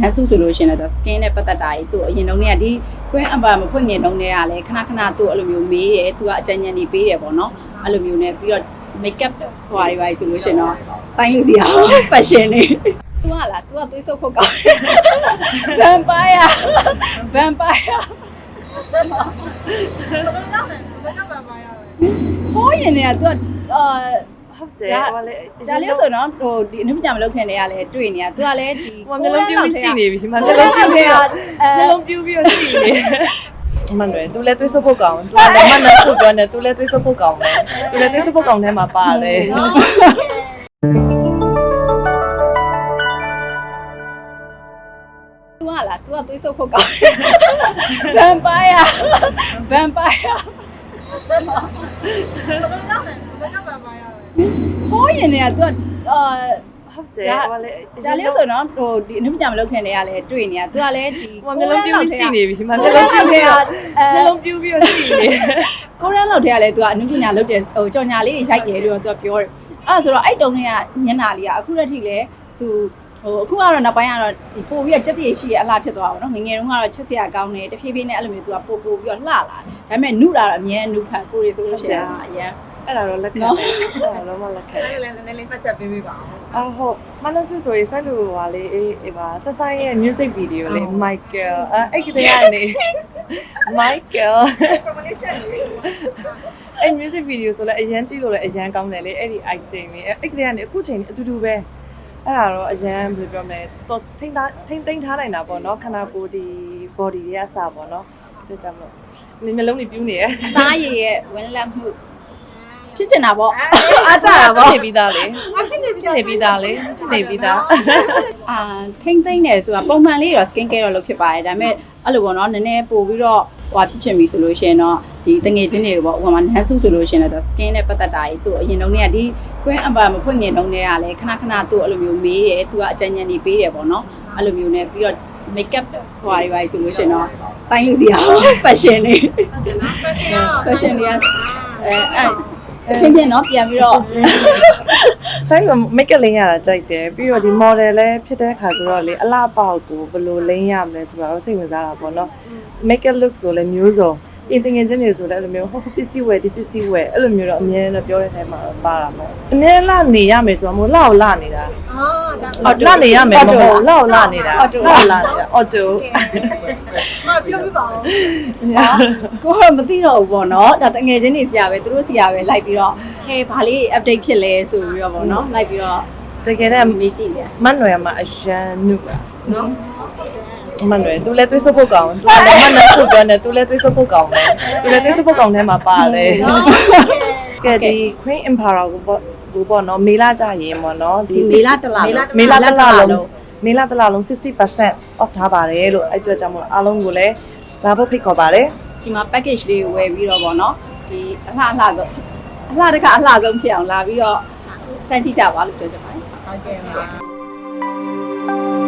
ဟန်ဆူဆိုလို့ရှိရင်တော့ skin နဲ့ပတ်သက်တာကြီးသူအရင်တုန်းကဒီ queen amber မဖွင့်ခင်တုန်းကလည်းခဏခဏသူ့အဲ့လိုမျိုးမေးတယ်သူကအကြံဉာဏ်တွေပေးတယ်ပေါ့နော်အဲ့လိုမျိုးနဲ့ပြီးတော့ makeup ဟွာတွေပါဆိုလို့ရှိရင်တော့စိုင်းလူစီအောင် fashion နေ तू ကလား तू ကသွေးဆုပ်ဖို့ကောင်း vampire vampire ဟိုးရင်เนี่ย तू ကအာ ဟုတ်တယ်ဟိုလည်းဒါလေးဆိုတော့ဟိုဒီအနုပညာမလုပ်ခင်တည်းကလည်းတွေ့နေတာသူကလည်းဒီဟိုမျိုးလုံးပြူးကြည့်နေပြီမမျိုးလုံးပြူးနေတာမျိုးလုံးပြူးပြီးတော့ကြည့်နေမနွယ်သူလည်းတွေးစဖို့ကောင်းသူလည်းမနွယ်ဆိုတော့ねသူလည်းတွေးစဖို့ကောင်းတယ်သူလည်းတွေးစဖို့ကောင်းထဲမှာပါတယ်သူကလားသူကတွေးစဖို့ကောင်းဗမ်ပါယာဗမ်ပါယာဘယ်တော့ဘယ်တော့ ဟိုးရင်တွေကသူကအာဟုတ်တယ်ဒါဟိုလေဒါလေးဆိုတော့ဟိုဒီအနုပညာမလုပ်ခင်တည်းကလည်းတွေ့နေရသူကလည်းဒီဟိုမျိုးလုံးပြူးကြည့်နေပြီဒီမှာမျိုးလုံးပြူးတွေကအဲမျိုးလုံးပြူးပြီးတော့ကြည့်နေကိုရန်လောက်တည်းကလည်းသူကအနုပညာလုပ်တယ်ဟိုကြော်ညာလေးရိုက်တယ်လို့သူကပြောတယ်အဲ့ဆိုတော့အဲ့တုံးကညနာလေးကအခုတစ်ထိလည်းသူဟိုအခုကတော့နောက်ပိုင်းကတော့ဒီပိုပြီးတော့ကြက်တည်ရှိရအလှဖြစ်သွားပါတော့ငငယ်တုန်းကတော့ချက်စရာကောင်းတယ်တဖြည်းဖြည်းနဲ့အဲ့လိုမျိုးသူကပို့ပို့ပြီးတော့လှလာတယ်ဒါပေမဲ့နုတာတော့အမြဲနုဖတ်ကိုရီဆိုလို့ရှိရင်အရန် အဲ့ဒါတော့လက်ခံတယ်အဲ့ဒါတော့မလက်ခံအဲ့ဒါလည်းနည်းနည်းလေးပတ်ချက်ပေးပေးပါအောင်အဟုတ်မနက်စုဆိုရင်ဆက်လူဟာလေအေးအေးပါဆက်ဆိုင်ရဲ့ music video လေး Michael အဲ့ကတည်းကနေ Michael promotion အဲ့ music video ဆိုလဲအရန်ကြည့်လို့လည်းအရန်ကောင်းတယ်လေအဲ့ဒီ item လေးအဲ့ကတည်းကနေအခုချိန်အတူတူပဲအဲ့ဒါတော့အရန်ဘယ်လိုပြောမလဲတော့ထိန်းထားထိန်းသိမ်းထားနိုင်တာပေါ့နော်ခန္ဓာကိုယ်ဒီ body တွေကအစပေါ့နော်ဒါကြောင့်မို့မျိုးလုံးတွေပြူးနေရသားရည်ရဲ့ဝင်လက်မှု ဖြစ်ချင်တာပေါ့အားကြတာပေါ့ပေါ့နေပြီးသားလေဖြစ်နေပြီးသားလေဖြစ်နေပြီးသားအာထိမ့်သိမ့်တယ်ဆိုတာပုံမှန်လေးတော့ skin care တော့လုပ်ဖြစ်ပါတယ်ဒါပေမဲ့အဲ့လိုပေါ့နော်နည်းနည်းပို့ပြီးတော့ဟိုဖြစ်ချင်ပြီဆိုလို့ရှိရင်တော့ဒီတငယ်ချင်းတွေပေါ့ဟိုမှာနန်းစုဆိုလို့ရှိရင်တော့ skin နဲ့ပတ်သက်တာကြီးသူအရင်တုန်းကဒီ queen amber မဖွင့်ခင်တုန်းကလည်းခဏခဏသူ့အဲ့လိုမျိုးမေးတယ်သူကအကြံဉာဏ်တွေပေးတယ်ပေါ့နော်အဲ့လိုမျိုးနဲ့ပြီးတော့ makeup ဟိုဟာတွေပါဆိုလို့ရှိရင်တော့စိုင်းလူစီအောင် fashion နေ fashion တွေကအဲအဲ့ ချင်းချင်းတော့ပြန်ပြီးတော့ဆိုင်က make up လိမ့်ရတာကြိုက်တယ်ပြီးတော့ဒီ model လည်းဖြစ်တဲ့ခါဆိုတော့လေအလှပေါက်ကိုဘယ်လိုလိမ့်ရမလဲဆိုတာတော့စိတ်ဝင်စားတာပေါ့နော် make up look ဆိုလည်းမျိုးစုံ အင်းတင်ငယ်ချင်းတွေဆိုလည်းအဲ့လိုမျိုးဟိုပစ္စည်းဝယ်ဒီပစ္စည်းဝယ်အဲ့လိုမျိုးတော့အမြဲတမ်းပြောတဲ့ထဲမှာတော့ပါတာပေါ့အမြဲလှနေရမယ်ဆိုတော့မို့လှကိုလှနေတာအော်ဒါလှနေရမယ်မဟုတ်လှကိုလှနေတာ Auto လှလှနေတာ auto မပြောပြပါအောင်ကိုကတော့မသိတော့ဘူးပေါ့နော်ဒါတငယ်ချင်းတွေစီရပဲသူတို့စီရပဲလိုက်ပြီးတော့ဟဲဘာလေး update ဖြစ်လဲဆိုပြီးတော့ပေါ့နော်လိုက်ပြီးတော့တကယ်တမ်းမေးကြည့်တယ်မတ်နွယ်မှာအရန်နုတာနော် မန်နွယ်သူလည်းသွေးစပုတ်ကောင်သူလည်းမနက်ဆုပ်ပြောနေသူလည်းသွေးစပုတ်ကောင်ပဲသူလည်းသွေးစပုတ်ကောင်ထဲမှာပါတယ်နော်ကဲဒီ Queen Emperor ကိုပေါ့ဘူပေါ့နော်မေလာကြရင်ပေါ့နော်ဒီမေလာတလားမေလာတစ်လလုံးမေလာတစ်လလုံး60% off ထားပါတယ်လို့အဲ့အတွက်ကြောင့်မို့အားလုံးကိုလည်းလာဖို့ဖိတ်ခေါ်ပါတယ်ဒီမှာ package လေးကိုဝယ်ပြီးတော့ပေါ့နော်ဒီအလှအလှဆုံးအလှတစ်ခါအလှဆုံးဖြစ်အောင်လာပြီးတော့စမ်းကြည့်ကြပါလို့ပြောချင်ပါတယ်ဟုတ်ကဲ့ပါ